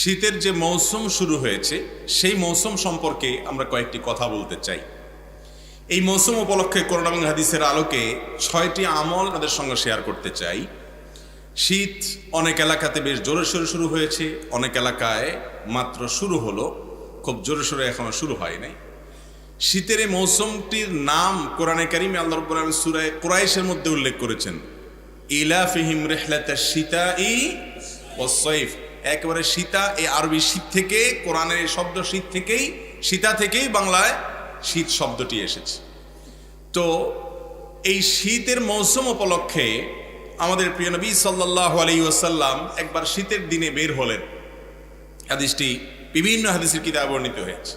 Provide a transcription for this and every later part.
শীতের যে মৌসুম শুরু হয়েছে, সেই মৌসুম সম্পর্কে আমরা কয়েকটি কথা বলতে চাই। এই মৌসুম উপলক্ষে করোনা এবং হাদিসের আলোকে ছয়টি আমল তাদের সঙ্গে শেয়ার করতে চাই। শীত অনেক এলাকাতে বেশ জোরে সোরে শুরু হয়েছে, অনেক এলাকায় মাত্র শুরু হলো, খুব জোরে সোরে এখনও শুরু হয় নাই। শীতের এই মৌসুমটির নাম কোরআনে কারিম আল্লাহ রব্বুল আলামিন সূরা কুরাইশের মধ্যে উল্লেখ করেছেন, ইলাফিহিম রিহলাতাশ শিতাই ওয়াস-সাইফ একেবারে সীতা, এই আরবি শীত থেকে, কোরআনের এই শব্দ শীত থেকেই, সীতা থেকেই বাংলায় শীত শব্দটি এসেছে। তো এই শীতের মৌসুম উপলক্ষে আমাদের প্রিয় নবী সাল্লাল্লাহু আলাইহি ওয়াসাল্লাম একবার শীতের দিনে বের হলেন। হাদিসটি বিভিন্ন হাদিসের কিতাবে বর্ণিত হয়েছে।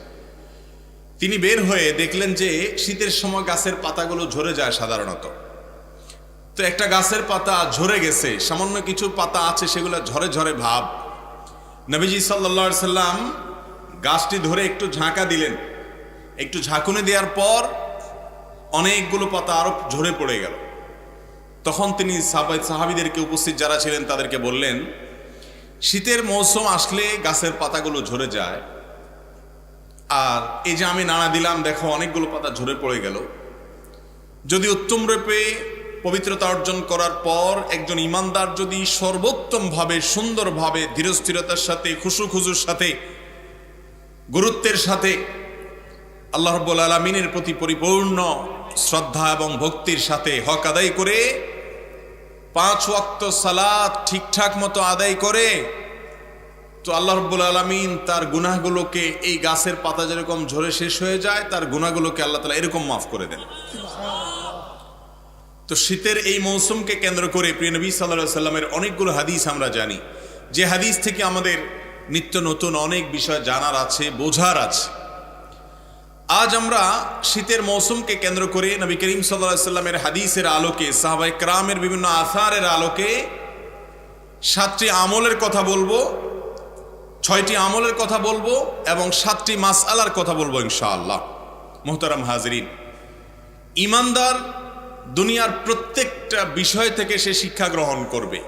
তিনি বের হয়ে দেখলেন যে শীতের সময় গাছের পাতাগুলো ঝরে যায় সাধারণত। তো একটা গাছের পাতা ঝরে গেছে, সামান্য কিছু পাতা আছে, সেগুলো ঝরে ঝরে ভাব নবীজি সাল্লা সাল্লাম গাছটি ধরে একটু ঝাঁকা দিলেন। একটু ঝাঁকুনি দেওয়ার পর অনেকগুলো পাতা আরও ঝরে পড়ে গেল। তখন তিনি সাহাবিদেরকে উপস্থিত যারা ছিলেন তাদেরকে বললেন, শীতের মৌসুম আসলে গাছের পাতাগুলো ঝরে যায়। আর এই যে আমি নাড়া দিলাম, দেখো অনেকগুলো পাতা ঝরে পড়ে গেল। যদি উত্তম রূপে পবিত্রতা অর্জন করার পর একজন ইমানদার যদি সর্বোত্তমভাবে, সুন্দরভাবে, ধীরস্থিরতার সাথে খুশু খুশুর সাথে, গুরুত্বের সাথে আল্লাহ রব্বুল আলমিনের প্রতি পরিপূর্ণ শ্রদ্ধা এবং ভক্তির সাথে হক আদায় করে, পাঁচ ওয়াক্ত সালাদ ঠিকঠাক মতো আদায় করে, তো আল্লাহ রব্বুল আলমিন তার গুনাহগুলোকে এই গাছের পাতা যেরকম ঝরে শেষ হয়ে যায়, তার গুনাহগুলোকে আল্লাহ তালা এরকম মাফ করে দেন। তো শীতের এই মৌসুমকে কেন্দ্র করে প্রিয় নবী সাল্লাহ সাল্লামের অনেকগুলো হাদিস আমরা জানি। যে হাদিস থেকে আমাদের নিত্য নতুন অনেক বিষয় জানার আছে, বোঝার আছে। আজ আমরা শীতের মৌসুমকে কেন্দ্র করে নবী করিম সাল্লাহ সাল্লামের হাদিসের আলোকে সাহাবাই ক্রামের বিভিন্ন আসারের আলোকে সাতটি আমলের কথা বলব, ছয়টি আমলের কথা বলব এবং সাতটি মাস আলার কথা বলব ইনশাআল্লাহ। মোহতারাম হাজরিন, ইমানদার দুনিয়ার প্রত্যেকটা বিষয় থেকে সে শিক্ষা গ্রহণ করবে।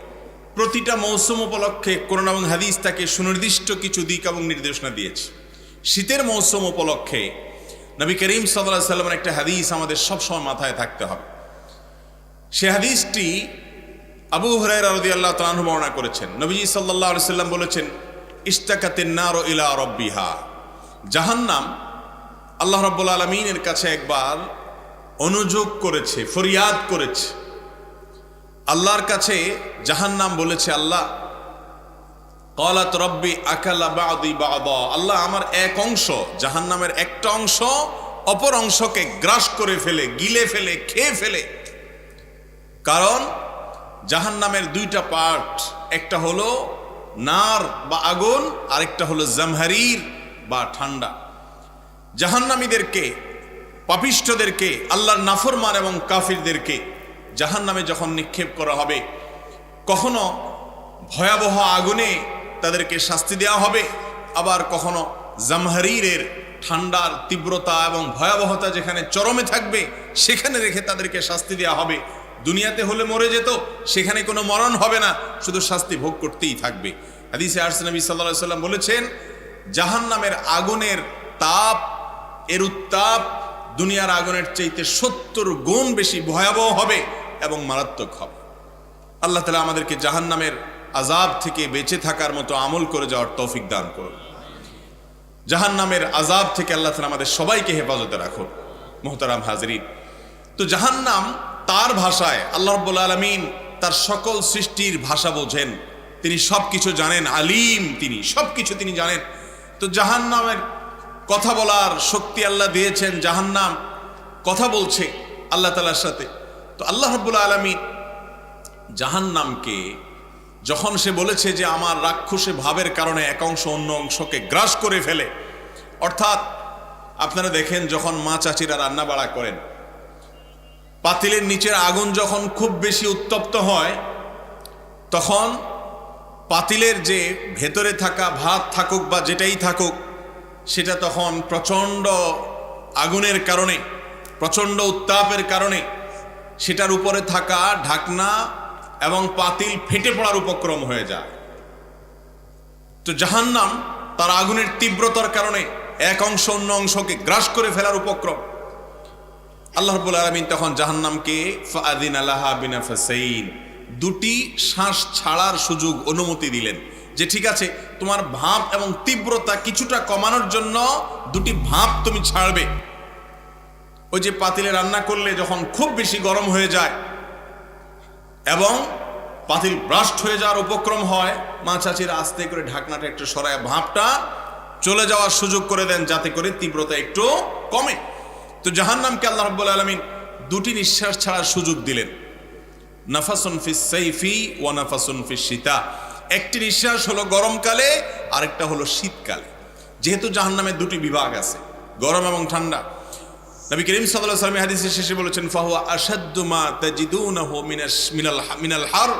প্রতিটা মৌসুম উপলক্ষে কোরআন এবং হাদিস তাকে সুনির্দিষ্ট কিছু দিক এবং নির্দেশনা দিয়েছে। শীতের মৌসুম উপলক্ষে নবী করিম সাল্লাহ সাল্লামের একটা হাদিস আমাদের সবসময় মাথায় থাকতে হবে। সে হাদিসটি আবু হরাই রদি আল্লাহ তালু বর্ণনা করেছেন। নবীজি সাল্লাহ সাল্লাম বলেছেন ইস্তাকাতের নার ইলা রব্বিহা। জাহান্নাম আল্লাহ রব্বুল আলমিনের কাছে একবার অনুযোগ করেছে, ফরিয়াদ করেছে। আল্লাহর কাছে জাহান্নাম বলেছে, আল্লাহ কলাত রব্বি আকালা বাদি বাবা আল্লাহ আমার এক অংশ, জাহান্নামের একটা অংশ অপর অংশকে গ্রাস করে ফেলে, গিলে ফেলে, খেয়ে ফেলে। কারণ জাহান্নামের দুইটা পার্ট, একটা হলো নার বা আগুন, আরেকটা হলো জামহারির বা ঠান্ডা। জাহান্নামীদেরকে পাপিষ্ঠদেরকে আল্লাহর নাফরমান এবং কাফিরদেরকে জাহান নামে যখন নিক্ষেপ করা হবে, কখনো ভয়াবহ আগুনে তাদেরকে শাস্তি দেওয়া হবে, আবার কখনো জামহারিরের ঠান্ডার তীব্রতা এবং ভয়াবহতা যেখানে চরমে থাকবে, সেখানে রেখে তাদেরকে শাস্তি দেওয়া হবে। দুনিয়াতে হলে মরে যেত, সেখানে কোনো মরণ হবে না, শুধু শাস্তি ভোগ করতেই থাকবে। হাদিসে আরস নবী সাল্লাহ সাল্লাম বলেছেন জাহান নামের আগুনের তাপ, এর উত্তাপ দুনিয়ার আগুনের চাইতে সত্তর গুণ বেশি ভয়াবহ হবে এবং মারাত্মক হবে। আল্লাহ তালা আমাদেরকে জাহান নামের আজাব থেকে বেঁচে থাকার মতো আমল করে যাওয়ার তৌফিক দান করুন। জাহান নামের আজাব থেকে আল্লাহ তালা আমাদের সবাইকে হেফাজতে রাখুন। মোহতারাম হাজরিন, তো জাহান নাম তার ভাষায় আল্লাহ রব্বুল আলমিন তার সকল সৃষ্টির ভাষা বোঝেন। তিনি সব কিছু জানেন, আলিম তিনি সব কিছু তিনি জানেন। তো জাহান নামের কথা বলার শক্তি আল্লাহ দিয়েছেন, জাহান্নাম। কথা বলছে আল্লাহ তালার সাথে। তো আল্লাহ রব্বুল আলমী জাহান্নামকে যখন সে বলেছে যে আমার রাক্ষসে ভাবের কারণে এক অংশ অন্য অংশকে গ্রাস করে ফেলে, অর্থাৎ আপনারা দেখেন যখন মা চাচিরা রান্না বাড়া করেন, পাতিলের নিচের আগুন যখন খুব বেশি উত্তপ্ত হয়, তখন পাতিলের যে ভেতরে থাকা ভাত থাকুক বা যেটাই থাকুক সেটা তখন প্রচণ্ড আগুনের কারণে, প্রচণ্ড উত্তাপের কারণে সেটার উপরে থাকা ঢাকনা এবং পাতিল ফেটে পড়ার উপক্রম হয়ে যায়। তো জাহান্নাম তার আগুনের তীব্রতার কারণে এক অংশ অন্য অংশকে গ্রাস করে ফেলার উপক্রম। আল্লাহ রব্বুল আলমিন তখন জাহান্নামকে ফাদিন আল্লাহা বিনা ফাসাইন দুটি শ্বাস ছাড়ার সুযোগ অনুমতি দিলেন। যে ঠিক আছে, তোমার ভাব এবং তীব্রতা কিছুটা কমানোর জন্য দুটি ভাব তুমি ছাড়বে। ওই যে পাতিলে রান্না করলে যখন খুব বেশি গরম হয়ে যায় এবং পাতিল ব্রাস্ট হয়ে যাওয়ার উপক্রম হয়, মা চাচির আস্তে করে ঢাকনাটা একটু সরায়, ভাবটা চলে যাওয়ার সুযোগ করে দেন যাতে করে তীব্রতা একটু কমে। তো জাহান্নামকে আল্লাহ রাব্বুল আলামিন দুটি নিঃশ্বাস ছাড়ার সুযোগ দিলেন। নাফাসুন ফিস সাইফি ওয়া নাফাসুন ফিস শীতা একটি নিঃশ্বাস হলো গরমকালে, আরেকটা হলো শীতকালে। যেহেতু জাহান্নামের দুটি বিভাগ আছে, গরম এবং ঠান্ডা। নবী করিম আলাইহি ওয়াসাল্লাম হাদিসের শেষে বলেছেন, ফাহুয়া আশাদ্দু মা তাজিদুনাহু মিনাস মিনাল মিনাল হার,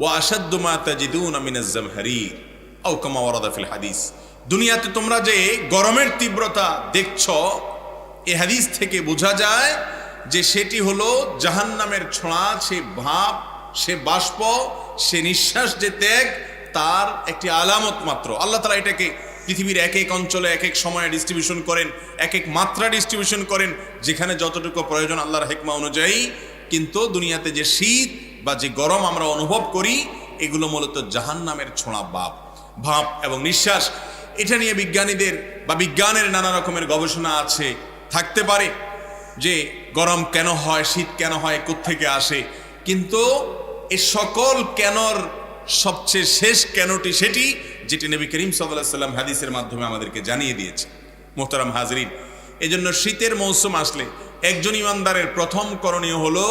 ওয়া আশাদ্দু মা তাজিদুনা মিনাজ জামহারির। আও কামা ওয়ারাদা ফিল হাদিস। দুনিয়াতে তোমরা যে গরমের তীব্রতা দেখছ, এ হাদিস থেকে বোঝা যায় যে সেটি হলো জাহান্নামের ছোঁয়া, সে ভাব সে বাষ্প সে নিঃশ্বাস যে ত্যাগ, তার একটি আলামত মাত্র। আল্লাহ তালা এটাকে পৃথিবীর এক এক অঞ্চলে এক এক সময়ে ডিস্ট্রিবিউশন করেন এক এক মাত্রা ডিস্ট্রিবিউশন করেন, যেখানে যতটুকু প্রয়োজন আল্লাহর হেকমা অনুযায়ী। কিন্তু দুনিয়াতে যে শীত বা যে গরম আমরা অনুভব করি, এগুলো মূলত জাহান্নামের ছোঁড়া ভাব ভাব এবং নিঃশ্বাস। এটা নিয়ে বিজ্ঞানীদের বা বিজ্ঞানের নানা রকমের গবেষণা আছে। থাকতে পারে যে গরম কেন হয়, শীত কেন হয়, কোত্থেকে আসে। কিন্তু এ সকল কেনর সবচেয়ে শেষ কেনটি সেটি, যেটি নবী করিম সাল্লাহ সাল্লাম হাদিসের মাধ্যমে আমাদেরকে জানিয়ে দিয়েছে মোহতারাম হাজরিন, এজন্য শীতের মৌসুম আসলে একজন ইমানদারের প্রথম করণীয় হলো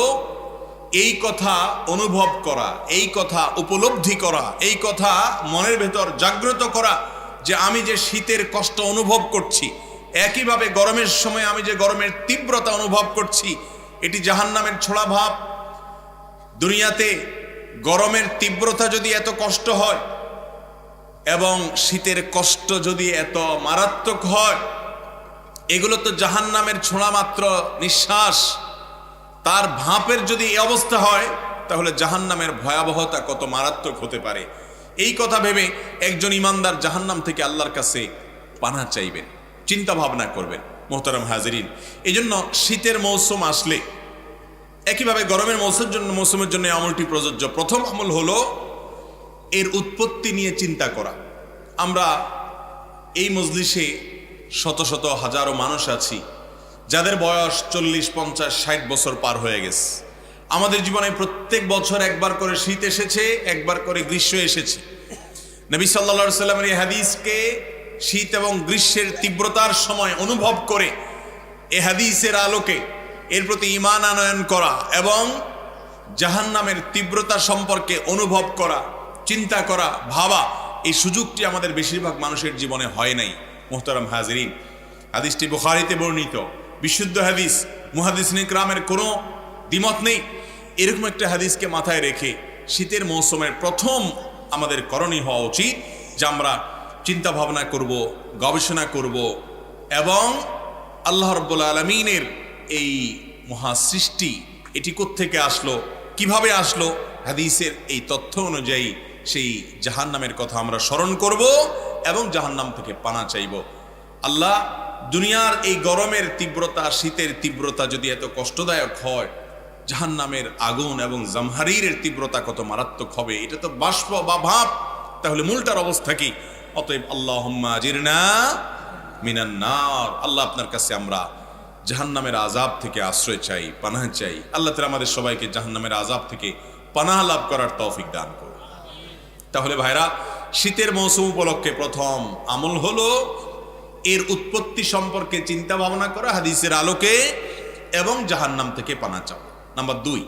এই কথা অনুভব করা, এই কথা উপলব্ধি করা, এই কথা মনের ভেতর জাগ্রত করা যে আমি যে শীতের কষ্ট অনুভব করছি, একইভাবে গরমের সময় আমি যে গরমের তীব্রতা অনুভব করছি, এটি জাহান্নামের ছোড়া ভাব দুনিয়াতে গরমের তীব্রতা যদি এত কষ্ট হয় এবং শীতের কষ্ট যদি এত মারাত্মক হয়, এগুলো তো জাহান্নামের ছোঁড়া মাত্র নিঃশ্বাস। তার ভাঁপের যদি এই অবস্থা হয়, তাহলে জাহান্নামের ভয়াবহতা কত মারাত্মক হতে পারে। এই কথা ভেবে একজন ইমানদার জাহান্নাম থেকে আল্লাহর কাছে পানা চাইবেন চিন্তা ভাবনা করবেন, মোহতারাম হাজরিন। এই জন্য শীতের মৌসুম আসলে একইভাবে গরমের মৌসুমের জন্য মৌসুমের জন্য আমলটি প্রযোজ্য। প্রথম আমল হলো এর উৎপত্তি নিয়ে চিন্তা করা। আমরা এই মজলিসে শত শত হাজারো মানুষ আছি, যাদের বয়স চল্লিশ, পঞ্চাশ, ষাট বছর পার হয়ে গেছে। আমাদের জীবনে প্রত্যেক বছর একবার করে শীত এসেছে, একবার করে গ্রীষ্ম এসেছে। নবী সাল্লা সাল্লামের এই হাদিসকে শীত এবং গ্রীষ্মের তীব্রতার সময় অনুভব করে এ হাদিসের আলোকে এর প্রতি ইমান আনয়ন করা এবং জাহান্নামের তীব্রতা সম্পর্কে অনুভব করা, চিন্তা করা, ভাবা, এই সুযোগটি আমাদের বেশিরভাগ মানুষের জীবনে হয় নাই, মোহতারাম হাজরিন। হাদিসটি বুখারিতে বর্ণিত। বিশুদ্ধ হাদিস মুহাদিস নিকরামের কোনো দ্বিমত নেই। এরকম একটা হাদিসকে মাথায় রেখে শীতের মৌসুমের প্রথম আমাদের করণীয় হওয়া উচিত, যে আমরা চিন্তা ভাবনা করব, গবেষণা করব এবং আল্লাহ রব্বুল আলমিনের এই মহাসৃষ্টি, এটি থেকে আসলো? কীভাবে আসলো? হাদিসের এই তথ্য অনুযায়ী সেই জাহান্নামের কথা আমরা স্মরণ করব এবং জাহান্নাম থেকে পানা চাইব। আল্লাহ দুনিয়ার এই গরমের তীব্রতা, শীতের তীব্রতা যদি এত কষ্টদায়ক হয়, জাহান্নামের আগুন এবং জামহারিরের তীব্রতা কত মারাত্মক হবে, এটা তো বাষ্প বা ভাব তাহলে মূলটার অবস্থা কি? অতএব আল্লাহ জিরনা আল্লাহ আপনার কাছে আমরা জাহান্নামের আজাব থেকে আশ্রয় চাই, পানাহ চাই। আল্লাহ তালা আমাদের সবাইকে জাহান্নামের আজাব থেকে পানাহ লাভ করার তৌফিক দান করুন। তাহলে ভাইরা, শীতের মৌসুম উপলক্ষে প্রথম আমল হলো এর উৎপত্তি সম্পর্কে চিন্তা ভাবনা করা, হাদিসের আলোকে এবং জাহান্নাম থেকে পানা চাওয়া। নাম্বার দুই,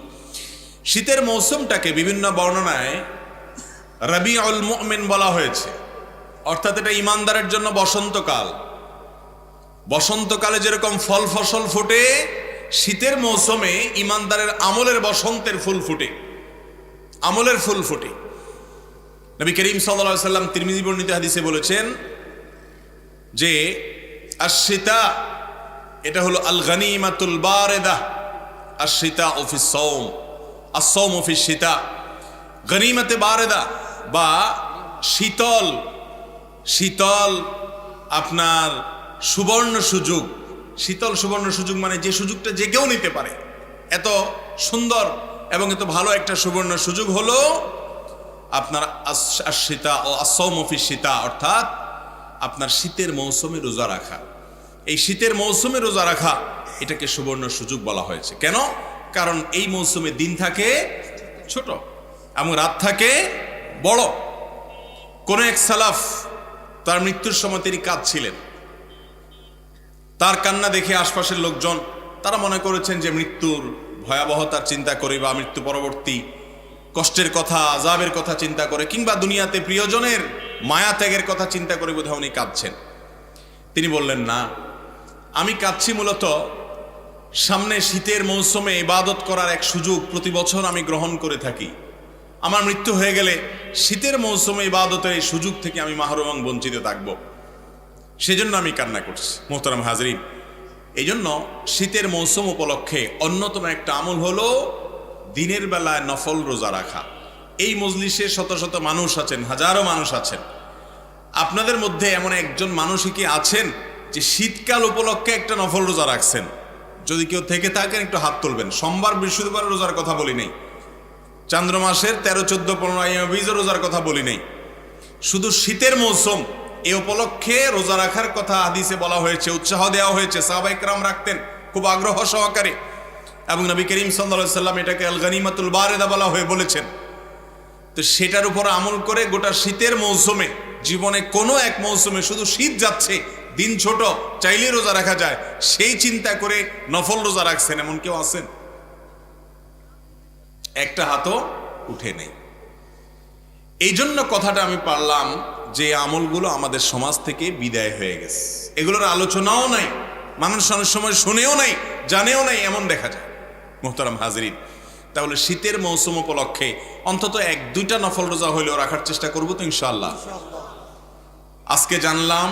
শীতের মৌসুমটাকে বিভিন্ন বর্ণনায় রবি অল মুমিন বলা হয়েছে। অর্থাৎ এটা ইমানদারের জন্য বসন্তকাল। বসন্তকালে যেরকম ফল ফসল ফোটে, শীতের মৌসুমে ইমানদারের আমলের বসন্তের ফুল ফুটে। আমলের ফুল ফুটে। নবী করিম সাল্লা সাল্লাম তিরমিজি বর্ণিত হাদিসে বলেছেন যে আশিতা এটা হলো আল গানিমাতুল বারেদা আশিতা অফিস সৌম আসৌম অফিস সীতা গনিমতে বারেদা বা শীতল শীতল আপনার সুবর্ণ সুযোগ, শীতল সুবর্ণ সুযোগ মানে যে সুযোগটা যে কেউ নিতে পারে। এত সুন্দর এবং এত ভালো একটা সুবর্ণ সুযোগ হলো আপনার আশিতা ও আসৌমফি সীতা অর্থাৎ আপনার শীতের মৌসুমে রোজা রাখা। এই শীতের মৌসুমে রোজা রাখা, এটাকে সুবর্ণ সুযোগ বলা হয়েছে। কেন? কারণ এই মৌসুমে দিন থাকে ছোট এবং রাত থাকে বড়। কোন এক সালাফ তার মৃত্যুর সময় তিনি কাঁদছিলেন। তার কান্না দেখে আশপাশের লোকজন, তারা মনে করেছেন যে মৃত্যুর ভয়াবহতার চিন্তা করে বা মৃত্যু পরবর্তী কষ্টের কথা আজাবের কথা চিন্তা করে কিংবা দুনিয়াতে প্রিয়জনের মায়া ত্যাগের কথা চিন্তা করে বোধহয় উনি কাঁদছেন। তিনি বললেন, না, আমি কাঁদছি মূলত সামনে শীতের মৌসুমে ইবাদত করার এক সুযোগ প্রতি বছর আমি গ্রহণ করে থাকি। আমার মৃত্যু হয়ে গেলে শীতের মৌসুমে ইবাদতের এই সুযোগ থেকে আমি মাহরুম বঞ্চিত থাকব। সেজন্য আমি কান্না করছি, মোহতারাম হাজরিন। এই জন্য শীতের মৌসুম উপলক্ষে অন্যতম একটা আমল হলো দিনের বেলায় নফল রোজা রাখা। এই মজলিসে শত শত মানুষ আছেন, হাজারো মানুষ আছেন। আপনাদের মধ্যে এমন একজন মানুষই কি আছেন যে শীতকাল উপলক্ষে একটা নফল রোজা রাখছেন? যদি কেউ থেকে থাকেন, একটু হাত তুলবেন। সোমবার, বৃহস্পতিবার রোজার কথা বলি নেই। চান্দ্র মাসের তেরো, চোদ্দ, পনেরো বীজ রোজার কথা বলি নেই। শুধু শীতের মৌসুম এ উপলক্ষে রোজা রাখার কথা হাদিসে বলা হয়েছে, উৎসাহ দেওয়া হয়েছে সাহাবাইকরাম রাখতেন খুব আগ্রহ সহকারে। এবং নবী করিম সাল্লা সাল্লাম এটাকে আল গানিমাতুল বারেদা বলা হয়ে বলেছেন। তো সেটার উপর আমল করে গোটা শীতের মৌসুমে, জীবনে কোনো এক মৌসুমে শুধু শীত যাচ্ছে, দিন ছোট চাইলে রোজা রাখা যায়, সেই চিন্তা করে নফল রোজা রাখছেন, এমন কেউ আছেন? একটা হাতও উঠে নেই। এই জন্য কথাটা আমি পারলাম যে আমলগুলো আমাদের সমাজ থেকে বিদায় হয়ে গেছে। এগুলোর আলোচনাও নাই, মানুষ অনেক সময় শুনেও নাই, জানেও নাই, এমন দেখা যায়। মোহতারাম হাজরিন, তাহলে শীতের মৌসুম উপলক্ষে অন্তত এক, দুইটা নফল রোজা হইলেও রাখার চেষ্টা করব তো ইনশাল্লাহ আজকে জানলাম,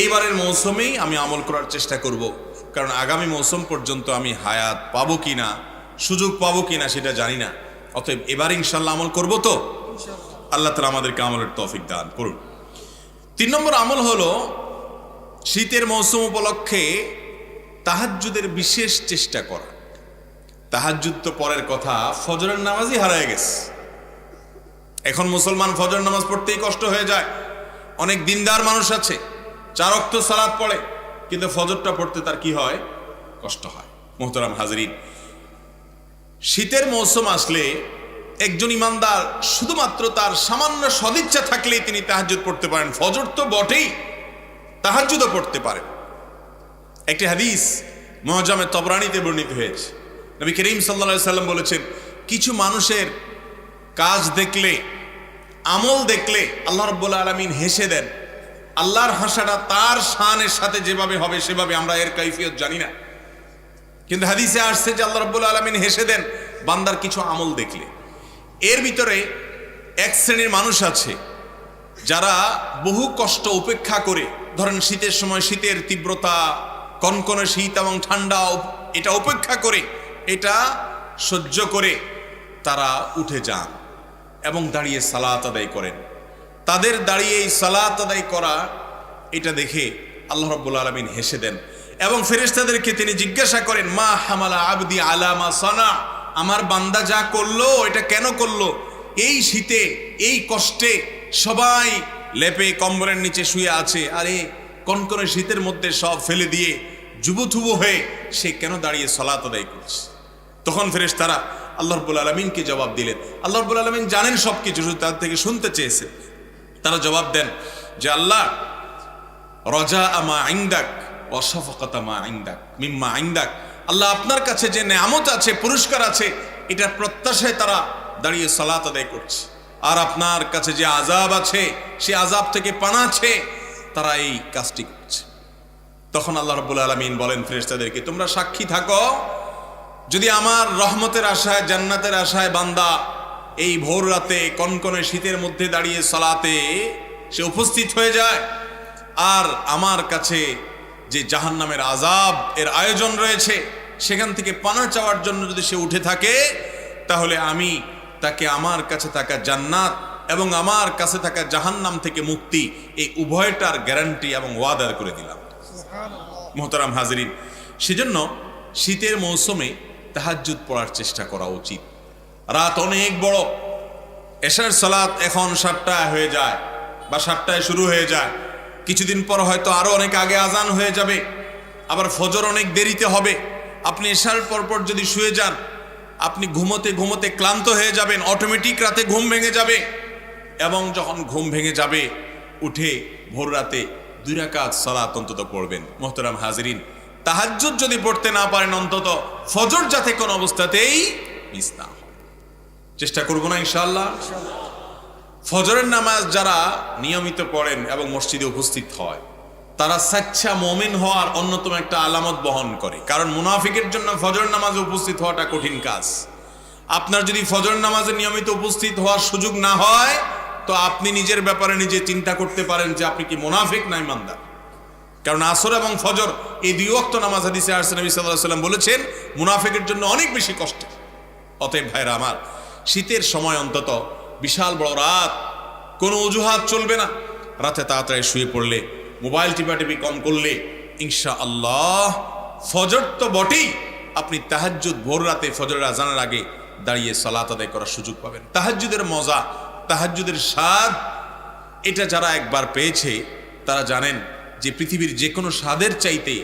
এইবারের মৌসুমেই আমি আমল করার চেষ্টা করব, কারণ আগামী মৌসুম পর্যন্ত আমি হায়াত পাবো কিনা, সুযোগ পাবো কিনা সেটা জানি না। অতএব এবার ইনশাল্লাহ আমল করব তো? আল্লাহ তালা আমাদেরকে আমলের তৌফিক দান করুন। তিন নম্বর আমল হলো শীতের মৌসুম উপলক্ষে তাহাজ্জুদের বিশেষ চেষ্টা করা। তাহাজ্জুদ তো পরের কথা, ফজরের নামাজই হারায় গেছে। এখন মুসলমান ফজর নামাজ পড়তেই কষ্ট হয়ে যায়। অনেক দিনদার মানুষ আছে, চার অক্ত সালাদ পড়ে, কিন্তু ফজরটা পড়তে তার কি হয়? কষ্ট হয়। মোহতারাম হাজরিন, শীতের মৌসুম আসলে একজন ইমানদার শুধুমাত্র তার সামান্য সদিচ্ছা থাকলেই তিনি তাহাজ্জুদ পড়তে পারেন। ফজর তো বটেই, তাহাজ্জুদও পড়তে পারেন একটি হাদিস মহাজামে তবরানিতে বর্ণিত হয়েছে। নবী করিম সাল্লা সাল্লাম বলেছেন, কিছু মানুষের কাজ দেখলে, আমল দেখলে আল্লাহ রব্বুল্লা আলমিন হেসে দেন। আল্লাহর হাসাটা তার শানের সাথে যেভাবে হবে, সেভাবে আমরা এর কৈফিয়ত জানি না। কিন্তু হাদিসে আসছে যে আল্লাহ রব্বুল আলমিন হেসে দেন, বান্দার কিছু আমল দেখলে। এর ভিতরে এক শ্রেণির মানুষ আছে, যারা বহু কষ্ট উপেক্ষা করে, ধরেন শীতের সময় শীতের তীব্রতা, কনকনে শীত এবং ঠান্ডা, এটা উপেক্ষা করে, এটা সহ্য করে তারা উঠে যান এবং দাঁড়িয়ে সালাত আদায় করেন। তাদের দাঁড়িয়ে এই সালাত আদায় করা, এটা দেখে আল্লাহ রব্বুল আলমিন হেসে দেন এবং ফেরেশতাদেরকে তিনি জিজ্ঞাসা করেন, মা হামালা আবদি আলামা সানা? আমার বান্দা যা করল এটা কেন করল? এই শীতে, এই কষ্টে সবাই লেপে কম্বলের নিচে শুয়ে আছে। আরে, কনকনে শীতের মধ্যে সব ফেলে দিয়ে যুবথুবু হয়ে সে কেন দাঁড়িয়ে সলাত আদায় করছে? তখন ফেরেশ তারা আল্লাহ রব্বুল আলমিনকে জবাব দিলেন। আল্লাহ রব্বুল আলমিন জানেন সব কিছু তার থেকে শুনতে চেয়েছে। তারা জবাব দেন যে, আল্লাহ রজা আমা আইন্দাক অসফকতা মা আইন্দাক মিম্মা আইন্দাক আল্লাহ আপনার কাছে যে নেয়ামত আছে, পুরস্কার আছে, এটার প্রত্যাশায় তারা দাঁড়িয়ে সালাত আদায় করছে। আর আপনার কাছে যে আজাব আছে, সে আজাব থেকে পানাছে তারা এই কাজটি করছে। তখন আল্লাহ রব্বুল আলমিন বলেন ফেরেশতাদেরকে, তোমরা সাক্ষী থাকো, যদি আমার রহমতের আশায়, জান্নাতের আশায় বান্দা এই ভোর রাতে কনকনে শীতের মধ্যে দাঁড়িয়ে সলাতে সে উপস্থিত হয়ে যায়, আর আমার কাছে যে জাহান্নামের আজাব এর আয়োজন রয়েছে সেখান থেকে পানা চাওয়ার জন্য যদি সে উঠে থাকে তাহলে আমি তাকে আমার কাছে থাকা জান্নাত এবং আমার কাছে থাকা জাহান্নাম থেকে মুক্তি এই উভয়টার গ্যারান্টি এবং ওয়াদার করে দিলাম। মোহতারাম হাজরিন সেজন্য শীতের মৌসুমে তাহাজ্জুদ পড়ার চেষ্টা করা উচিত। রাত অনেক বড় এশার সালাত এখন সাতটায় হয়ে যায় বা সাতটায় শুরু হয়ে যায়। কিছুদিন পর হয়তো আরও অনেক আগে আজান হয়ে যাবে, আবার ফজর অনেক দেরিতে হবে। আপনি এশার পরপর যদি শুয়ে যান, আপনি ঘুমোতে ঘুমোতে ক্লান্ত হয়ে যাবেন অটোমেটিক রাতে ঘুম ভেঙে যাবে। এবং যখন ঘুম ভেঙে যাবে, উঠে ভোর রাতে দুই রাকাত সালাত অন্তত পড়বেন। মোহতারাম হাজরিন, তাহাজ্জুদ যদি পড়তে না পারেন, অন্তত ফজর যাতে কোন অবস্থাতেই মিস না হয়। চেষ্টা করব না ইনশাআল্লাহ? ফজরের নামাজ যারা নিয়মিত পড়েন এবং মসজিদে উপস্থিত হয়, তারা স্বেচ্ছা মমিন হওয়ার অন্যতম একটা আলামত বহন করে। কারণ মুনাফিকের জন্য ফজর নামাজে উপস্থিত হওয়াটা কঠিন কাজ। আপনার যদি ফজর নামাজে নিয়মিত উপস্থিত হওয়ার সুযোগ না হয়, তো আপনি নিজের ব্যাপারে নিজে চিন্তা করতে পারেন যে আপনি কি মুনাফিক না ইমানদার। কারণ আসর এবং ফজর এই দুই অক্ত নামাজ হাদিসে আরসে নবী সাল্লাহ সাল্লাম বলেছেন, মুনাফিকের জন্য অনেক বেশি কষ্ট অতএব ভাইরা আমার, শীতের সময় অন্তত বিশাল বড় রাত। কোনো অজুহাত চলবে না। রাতে তাড়াতাড়ি শুয়ে পড়লে, মোবাইল টিপাটিপি কম করলে ইনশা আল্লাহ ফজর তো বটেই। আপনি তাহাজ্জুদ ভোর রাতে ফজরের আজানের আগে দাঁড়িয়ে সালাত আদায় করার সুযোগ পাবেন। তাহাজ্জুদের মজা, তাহাজ্জুদের স্বাদ, এটা যারা একবার পেয়েছে, তারা জানেন যে পৃথিবীর যে কোনো স্বাদের চাইতে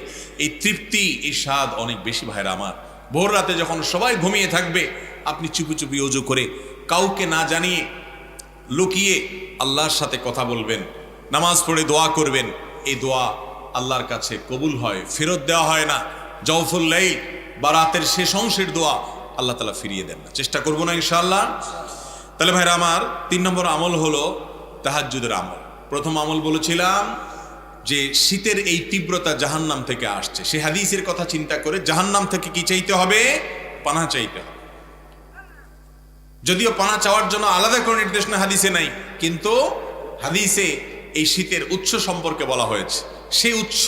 এই তৃপ্তি, এই স্বাদ অনেক বেশি ভাইরা আমার। ভোর রাতে যখন সবাই ঘুমিয়ে থাকবে, আপনি চুপি চুপি অজু করে কাউকে না জানিয়ে লুকিয়ে আল্লাহর সাথে কথা বলবেন, নামাজ পড়ে দোয়া করবেন, এই দোয়া আল্লাহর কাছে কবুল হয়, ফেরত দেওয়া হয় না। জৌফুল্লাই বা রাতের শেষ অংশের দোয়া আল্লাহ তালা ফিরিয়ে দেন না। চেষ্টা করব না ইনশাআল্লাহ। তাহলে ভাইরা আমার তিন নম্বর আমল হলো তাহাজ্জুদের আমল। প্রথম আমল বলেছিলাম যে শীতের এই তীব্রতা জাহান্নাম থেকে আসছে। সে হাদিসের কথা চিন্তা করে জাহান্নাম থেকে কি চাইতে হবে? পানা চাইতে হবে। যদিও পানা চাওয়ার জন্য আলাদা কোনো নির্দেশনা হাদিসে নাই। কিন্তু হাদিসে এই শীতের উৎস সম্পর্কে বলা হয়েছে। সেই উৎস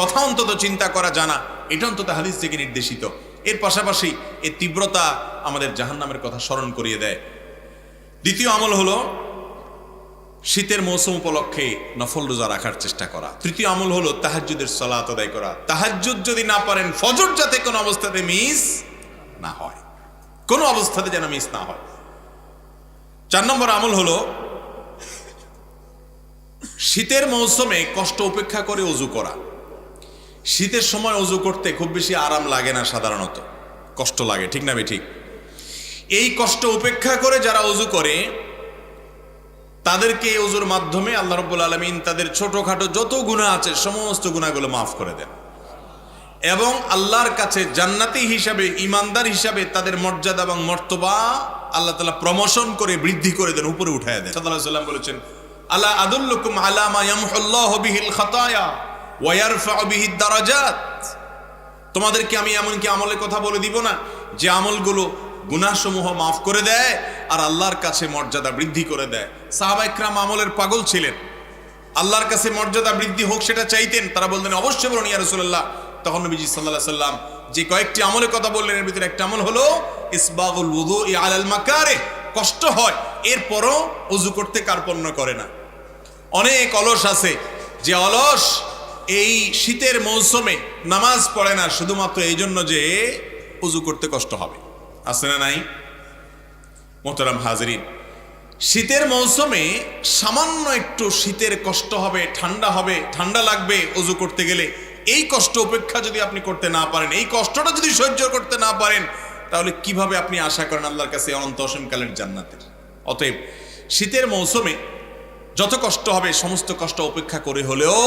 কথা অন্তত চিন্তা করা জানা, এটা অন্তত হাদিস থেকে নির্দেশিত। এর পাশাপাশি এর তীব্রতা আমাদের জাহান্নামের কথা স্মরণ করিয়ে দেয়। দ্বিতীয় আমল হলো শীতের মৌসুম উপলক্ষে নফল রোজা রাখার চেষ্টা করা। তৃতীয় আমল হলো তাহাজ্জুদের সলাত আদায় করা। তাহাজ্জুদ যদি না পারেন, ফজর যাতে কোনো অবস্থাতে মিস না হয়। কোনো অবস্থাতে যেন মিস না হয়। চার নম্বর আমল হলো, শীতের মৌসুমে কষ্ট উপেক্ষা করে অজু করা। শীতের সময় অজু করতে খুব বেশি আরাম লাগে না সাধারণত। কষ্ট লাগে, ঠিক না ঠিক। এই কষ্ট উপেক্ষা করে যারা অজু করে, তাদেরকে এই অজুর মাধ্যমে আল্লাহ রব্বুল আলমিন তাদের ছোটখাটো যত গুণা আছে, সমস্ত গুণাগুলো মাফ করে দেন। এবং আল্লাহর কাছে জান্নাতি হিসাবে ইমানদার হিসাবে তাদের মর্যাদা এবং মর্তবা আল্লাহ তালা প্রমোশন করে, বৃদ্ধি করে দেন, উপরে উঠায় দেন। সাল্লাহ সাল্লাম বলেছেন আল্লাহ আদুল্লুকুম আলামা ইয়ামহুল্লাহ বিহিল খাতায়া ওয়ারফা বিহিদ দারাজাত? তোমাদেরকে আমি এমনকি আমলের কথা বলে দিব না, যে আমলগুলো গুনাহসমূহ মাফ করে দেয় আর আল্লাহর কাছে মর্যাদা বৃদ্ধি করে দেয়। সাহাবা ইকরাম আমলের পাগল ছিলেন। আল্লাহর কাছে মর্যাদা বৃদ্ধি হোক সেটা চাইতেন, তারা বলতেন, অবশ্যই বলুন ইয়া রাসূলুল্লাহ তখন নবীজি সাল্লাল্লাহু সাল্লাম যে কয়েকটি আমলের কথা বললেন, এর ভিতরে একটা আমল হলো ইসবাগুল wudu আলাল মাকারে কষ্ট হয়, এরপরও ওযু করতে কার্পণ্য করে না। অনেক অলস আছে। যে অলস এই শীতের মৌসুমে নামাজ পড়ে না, শুধুমাত্র এই জন্য যে উজু করতে কষ্ট হবে। আছে না নাই? মোহতারাম হাজরিন, শীতের মৌসুমে সামান্য একটু শীতের কষ্ট হবে, ঠান্ডা হবে, ঠান্ডা লাগবে অজু করতে গেলে। এই কষ্ট উপেক্ষা যদি আপনি করতে না পারেন, এই কষ্টটা যদি সহ্য করতে না পারেন, তাহলে কীভাবে আপনি আশা করেন আল্লাহর কাছে অনন্ত অসীমকালের জান্নাতের? অতএব শীতের মৌসুমে যত কষ্ট হবে, সমস্ত কষ্ট উপেক্ষা করে হলেও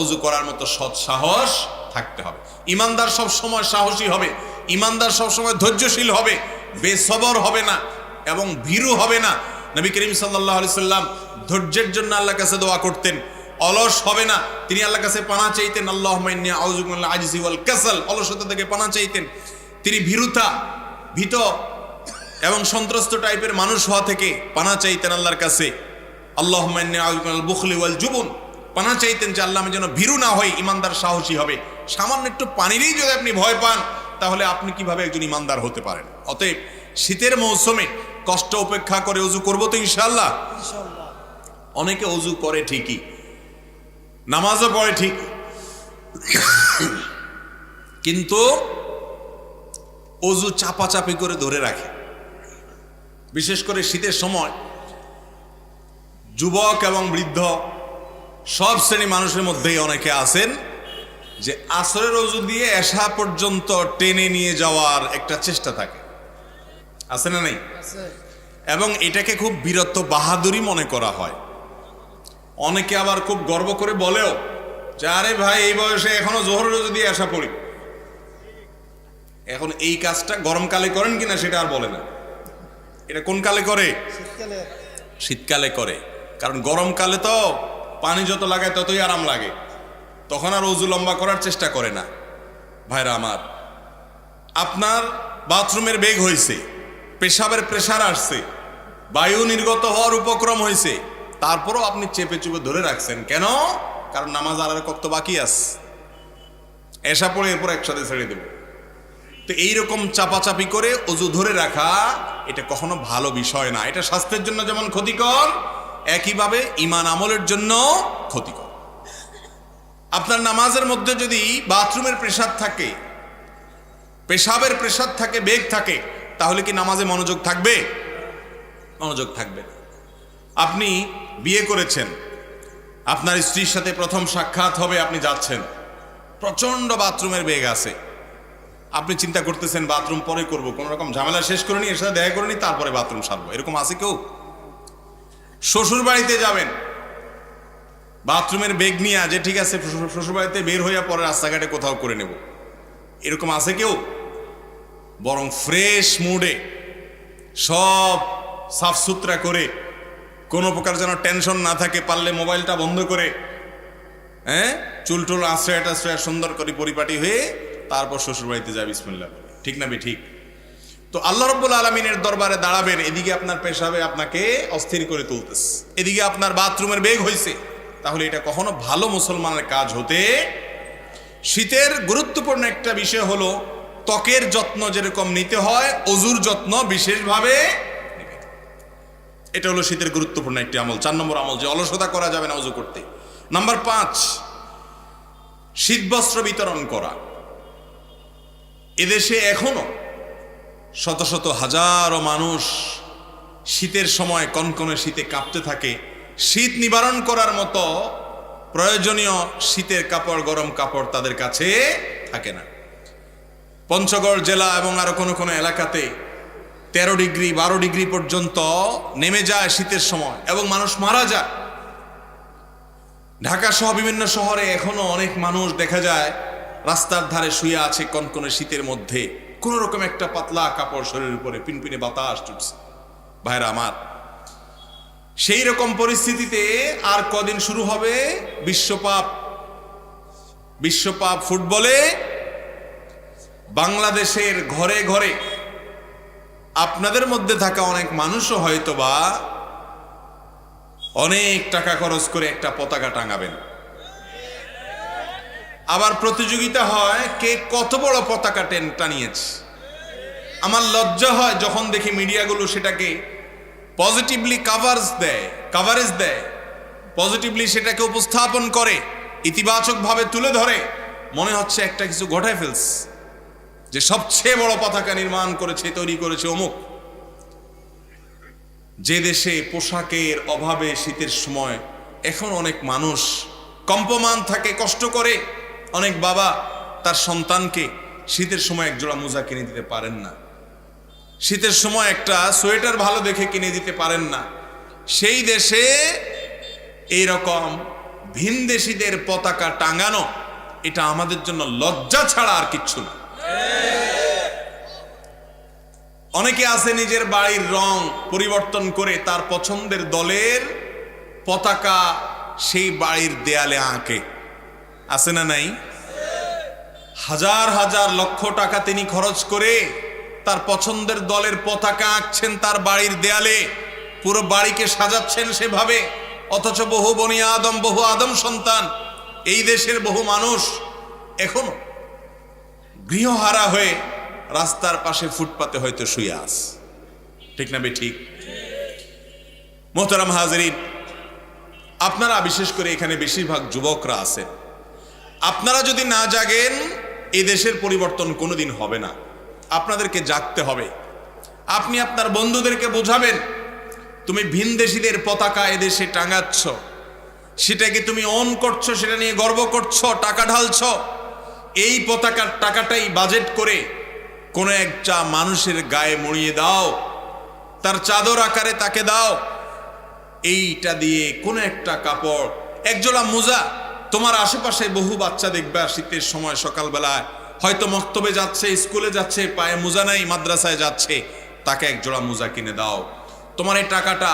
অজু করার মতো সৎ সাহস থাকতে হবে। ইমানদার সব সময় সাহসী হবে, ইমানদার সব সময় ধৈর্যশীল হবে, বেসবর হবে না এবং ভীরু হবে না। নবী করিম সাল্লাহ সাল্লাম ধৈর্যের জন্য আল্লাহর কাছে দোয়া করতেন। অলস হবে না। তিনি আল্লাহর কাছে পানা চাইতেন আল্লাহ আজিজি ওয়াল কাসাল। অলসতা থেকে পানা চাইতেন। তিনি ভীরুতা ভীত এবং সন্ত্রস্ত টাইপের মানুষ হওয়া থেকে পানা চাইতেন আল্লাহর কাছে। আল্লাহ বুখলি ওয়াল জুবুন। পানা চাইতেন যে আল্লাহ আমি যেন ভীরু না হই ইমানদার সাহসী হবে। সামান্য একটু পানিরই যদি আপনি ভয় পান তাহলে আপনি কীভাবে একজন ইমানদার হতে পারেন? অতএব শীতের মৌসুমে কষ্ট উপেক্ষা করে অজু করব তো ইনশাল্লাহ অনেকে অজু করে ঠিকই নামাজও পড়ে ঠিক। কিন্তু অজু চাপাচাপি করে ধরে রাখে। বিশেষ করে শীতের সময় যুবক এবং বৃদ্ধ সব শ্রেণি মানুষের মধ্যেই অনেকে আছেন যে আসরের অজু দিয়ে এসা পর্যন্ত টেনে নিয়ে যাওয়ার একটা চেষ্টা থাকে। আছে না নেই? এবং এটাকে খুব বীরত্ব বাহাদুরি মনে করা হয়। অনেকে আবার খুব গর্ব করে বলেও যে আরে ভাই এই বয়সে এখনও জোহরের যদি আসা পড়ি। এখন এই কাজটা গরমকালে করেন কিনা সেটা আর বলে না। এটা কোন কালে করে? শীতকালে। করে। কারণ গরমকালে তো পানি যত লাগায় ততই আরাম লাগে। তখন আর অজু লম্বা করার চেষ্টা করে না। ভাইরা আমার আপনার বাথরুমের বেগ হয়েছে পেশাবের প্রেশার আসছে বায়ু নির্গত হওয়ার উপক্রম হয়েছে তারপরও আপনি চেপে চুপে ধরে রাখছেন। কেন? কারণ নামাজ আর কত বাকি আছে। এসা পড়ে এরপর একসাথে ছেড়ে দেব। তো এইরকম চাপাচাপি করে অজু ধরে রাখা, এটা কখনো ভালো বিষয় না। এটা স্বাস্থ্যের জন্য যেমন ক্ষতিকর, একইভাবে ইমান আমলের জন্য ক্ষতিকর। আপনার নামাজের মধ্যে যদি বাথরুমের প্রেসার থাকে, পেশাবের প্রেসার থাকে, বেগ থাকে, তাহলে কি নামাজে মনোযোগ থাকবে? মনোযোগ থাকবে না। আপনি বিয়ে করেছেন। আপনার স্ত্রীর সাথে প্রথম সাক্ষাৎ হবে, আপনি যাচ্ছেন। প্রচণ্ড বাথরুমের বেগ আছে। আপনি চিন্তা করতেছেন, বাথরুম পরে করব কোন রকম ঝামেলা শেষ করে নি এর সাথে দেখা করে নি তারপরে বাথরুম সারবো। এরকম আছে কেউ? শ্বশুর বাড়িতে যাবেন। বাথরুমের বেগ নিয়ে যে ঠিক আছে, শ্বশুর- শ্বশুর বাড়িতে বের হইয়া পরে রাস্তাঘাটে কোথাও করে নেব। এরকম আছে কেউ? বরং ফ্রেশ মুডে সব সাফ সুতরা করে কোনো প্রকার যেন টেনশন না থাকে, পারলে মোবাইলটা বন্ধ করে হ্যাঁ? চুল টুল আশ্রয় টাশ্রয় সুন্দর করে পরিপাটি হয়ে তারপর শ্বশুর বাড়িতে যাবে বিসমিল্লাহ বলে। ঠিক না বে ঠিক। তো আল্লাহ রব্বুল আলমিনের দরবারে দাঁড়াবেন, এদিকে আপনার পেশাবে আপনাকে অস্থির করে তুলতেছে। এদিকে আপনার বাথরুমের বেগ হয়েছে তাহলে এটা কখনো ভালো মুসলমানের কাজ হতে শীতের গুরুত্বপূর্ণ একটা বিষয় হলো ত্বকের যত্ন যেরকম নিতে হয়, অজুর যত্ন বিশেষভাবে। এটা হলো শীতের গুরুত্বপূর্ণ একটি আমল, চার নম্বর আমল, যে অলসতা করা যাবে না অজু করতে। নাম্বার পাঁচ শীতবস্ত্র বিতরণ করা। এদেশে এখনও শত শত হাজারো মানুষ শীতের সময় কনকনে শীতে কাঁপতে থাকে। শীত নিবারণ করার মতো প্রয়োজনীয় শীতের কাপড়, গরম কাপড় তাদের কাছে থাকে না। পঞ্চগড় জেলা এবং আরও কোনো কোনো এলাকাতে তেরো ডিগ্রি, বারো ডিগ্রি পর্যন্ত নেমে যায় শীতের সময় এবং মানুষ মারা যায়। ঢাকা সহ বিভিন্ন শহরে এখনও অনেক মানুষ দেখা যায় রাস্তার ধারে শুয়ে আছে কনকনে শীতের মধ্যে। কোন রকম একটা পাতলা কাপড় শরীরের উপরে পিনপিনে বাতাস টুটছে ভাইরা আমার, সেই রকম পরিস্থিতিতে আর কদিন শুরু হবে বিশ্বপাপ বিশ্বপাপ ফুটবলে বাংলাদেশের ঘরে ঘরে আপনাদের মধ্যে থাকা অনেক মানুষও হয়তোবা অনেক টাকা খরচ করে একটা পতাকা টাঙাবেন। আবার প্রতিযোগিতা হয়, কে কত বড় পতাকা টেন টানিয়েছে। আমার লজ্জা হয় যখন দেখি মিডিয়াগুলো সেটাকে পজিটিভলি কাভার্স দেয় কাভারেজ দেয় পজিটিভলি সেটাকে উপস্থাপন করে, ইতিবাচকভাবে তুলে ধরে। মনে হচ্ছে একটা কিছু ঘটায় ফেলস যে সবচেয়ে বড় পতাকা নির্মাণ করেছে, তৈরি করেছে অমুক। যে দেশে পোশাকের অভাবে শীতের সময় এখন অনেক মানুষ কম্পমান থাকে, কষ্ট করে। অনেক বাবা তার সন্তানকে শীতের সময় একজোড়া মোজা কিনে দিতে পারেন না। শীতের সময় একটা সোয়েটার ভালো দেখে কিনে দিতে পারেন না। সেই দেশে এইরকম ভিনদেশিদের পতাকা টাঙানো, এটা আমাদের জন্য লজ্জা ছাড়া আর কিচ্ছু না। অনেকে আছে নিজের বাড়ির রং পরিবর্তন করে তার পছন্দের দলের পতাকা সেই বাড়ির দেয়ালে আঁকে। আছে না নাই? হাজার হাজার লক্ষ টাকা তিনি খরচ করে তার পছন্দের দলের পতাকা আঁকছেন তার বাড়ির দেয়ালে। পুরো বাড়িকে সাজাচ্ছেন সেভাবে। অথচ বহু বনি আদম, বহু আদম সন্তান। এই দেশের বহু মানুষ এখনও গৃহহারা হয়ে রাস্তার পাশে ফুটপাতে হয়তো শুয়ে আস। ঠিক না বে ঠিক? মোহতারাম হাজরিন, আপনারা বিশেষ করে এখানে বেশিরভাগ যুবকরা আছেন। আপনারা যদি না জাগেন এই দেশের পরিবর্তন কোনোদিন হবে না। আপনাদেরকে জাগতে হবে। আপনি আপনার বন্ধুদেরকে বোঝাবেন, তুমি ভিনদেশীদের পতাকা এদেশে টাঙাচ্ছ। সেটাকে তুমি অন করছ, সেটা নিয়ে গর্ব করছ, টাকা ঢালছ। এই পতাকার টাকাটাই বাজেট করে কোনো একটা মানুষের গায়ে মরিয়ে দাও, তার চাদর আকারে তাকে দাও। এইটা দিয়ে কোনো একটা কাপড়, একজোড়া মোজা, তোমার আশেপাশে বহু বাচ্চা দেখবে শীতের সময় সকালবেলায়। হয়তো মক্তবে যাচ্ছে, স্কুলে যাচ্ছে, পায়ে মোজা নাই, মাদ্রাসায় যাচ্ছে, তাকে এক জোড়া মোজা কিনে দাও। তোমার এই টাকাটা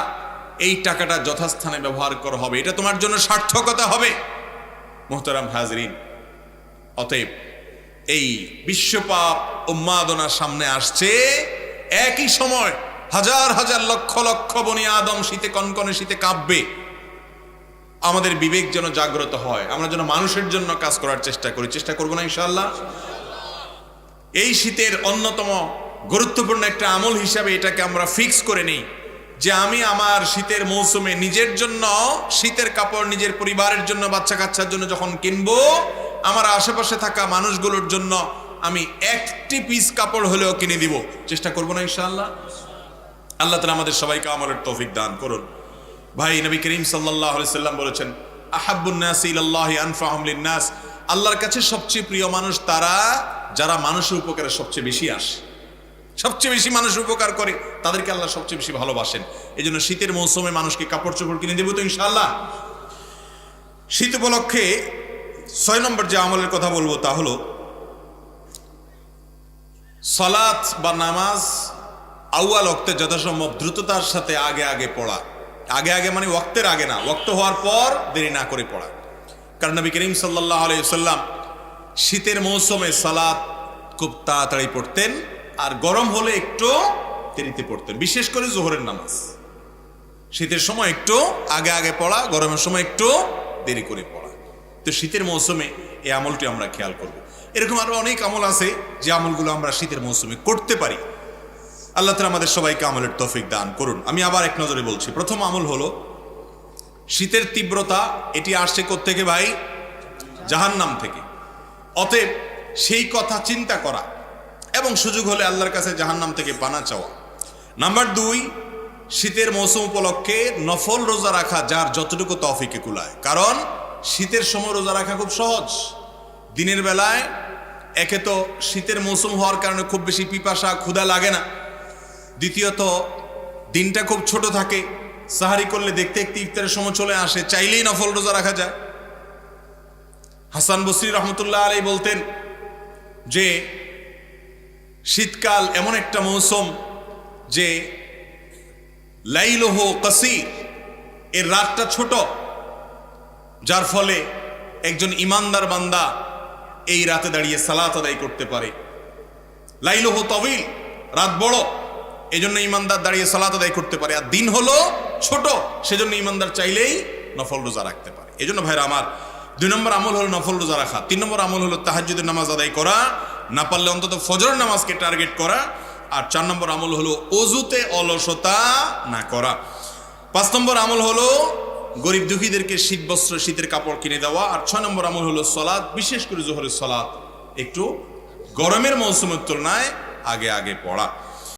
এই টাকাটা যথাস্থানে ব্যবহার করা হবে। এটা তোমার জন্য সার্থকতা হবে। মোহতারাম হাজরিন অতএব এই বিশ্বপাপ উন্মাদনার সামনে আসছে। একই সময় হাজার হাজার লক্ষ লক্ষ বনি আদম শীতে কনকনে শীতে কাঁপবে। আমাদের বিবেক যেন জাগ্রত হয়, আমরা যেন মানুষের জন্য কাজ করার চেষ্টা করি। চেষ্টা করব না ইনশাল্লাহ এই শীতের অন্যতম গুরুত্বপূর্ণ একটা আমল হিসাবে এটাকে আমরা ফিক্স করে নিই যে আমি আমার শীতের মৌসুমে নিজের জন্য, শীতের কাপড় নিজের পরিবারের জন্য বাচ্চা কাচ্চার জন্য যখন কিনবো আমার আশেপাশে থাকা মানুষগুলোর জন্য আমি একটি পিস কাপড় হলেও কিনে দিব। চেষ্টা করব না, ইনশাআল্লাহ। আল্লাহ তালা আমাদের সবাইকে আমলের তৌফিক দান করুন। ভাই, নবী করিম সাল্লাহ সাল্লাম বলেছেন আহাবুন্নাস আল্লাহর কাছে সবচেয়ে প্রিয় মানুষ তারা, যারা মানুষের উপকারে সবচেয়ে বেশি আসে। সবচেয়ে বেশি মানুষ উপকার করে, তাদেরকে আল্লাহ সবচেয়ে বেশি ভালোবাসেন। এই জন্য শীতের মৌসুমে মানুষকে কাপড় চোপড় কিনে দেবো তো ইনশাল্লাহ শীত উপলক্ষে ছয় নম্বর যে আমলের কথা বলব তা হলো, সলাৎ বা নামাজ আউয়াল অক্তে যথাসম্ভব দ্রুততার সাথে আগে আগে পড়া। আগে আগে মানে ওক্তের আগে না, ওক্ত হওয়ার পর দেরি না করে পড়া। কারণ নবী করিম সাল্লাহ আলাইসাল্লাম শীতের মৌসুমে সালাদ খুব তাড়াতাড়ি পড়তেন আর গরম হলে একটু দেরিতে পড়তেন, বিশেষ করে জোহরের নামাজ। শীতের সময় একটু আগে আগে পড়া, গরমের সময় একটু দেরি করে পড়া। তো শীতের মৌসুমে এই আমলটি আমরা খেয়াল করব। এরকম আরও অনেক আমল আছে যে আমলগুলো আমরা শীতের মৌসুমে করতে পারি। আল্লাহ তালা আমাদের সবাইকে আমলের তফিক দান করুন। আমি আবার এক নজরে বলছি, প্রথম আমল হলো, শীতের তীব্রতা, এটি আসছে থেকে ভাই? জাহান্নাম থেকে। অতএব সেই কথা চিন্তা করা এবং সুযোগ হলে আল্লাহর কাছে জাহান্নাম থেকে পানা চাওয়া। নাম্বার দুই, শীতের মৌসুম উপলক্ষে নফল রোজা রাখা যার যতটুকু তফিকে কুলায়। কারণ শীতের সময় রোজা রাখা খুব সহজ। দিনের বেলায় একে তো শীতের মৌসুম হওয়ার কারণে খুব বেশি পিপাসা, ক্ষুধা লাগে না। দ্বিতীয়ত, দিনটা খুব ছোট থাকে। সাহারি করলে দেখতে দেখতে ইফতারের সময় চলে আসে, চাইলেই নফল রোজা রাখা যায়। হাসান বসরি রহমতুল্লাহ আলাই বলতেন যে, শীতকাল এমন একটা মৌসুম যে, লাইলহ কাসির, এর রাতটা ছোট। যার ফলে একজন ইমানদার বান্দা এই রাতে দাঁড়িয়ে সালাত আদায় করতে পারে। লাইলহ তবিল রাত বড় এই জন্য ইমানদার দাঁড়িয়ে সালাত আদায় করতে পারে। আর দিন হলো ছোট, সেজন্য ইমানদার চাইলেই নফল রোজা রাখতে পারে। এই জন্য ভাইরা আমার, দুই নম্বর আমল হলো নফল রোজা রাখা। তিন নম্বর আমল হলো তাহাজুদের নামাজ আদায় করা, না পারলে অন্তত ফজর নামাজকে টার্গেট করা। আর চার নম্বর আমল হলো অজুতে অলসতা না করা। পাঁচ নম্বর আমল হলো গরিব দুঃখীদেরকে শীত বস্ত্র শীতের কাপড় কিনে দেওয়া। আর ছয় নম্বর আমল হলো সলাদ বিশেষ করে জোহরের সলাদ একটু গরমের মৌসুমের তুলনায় আগে আগে পড়া।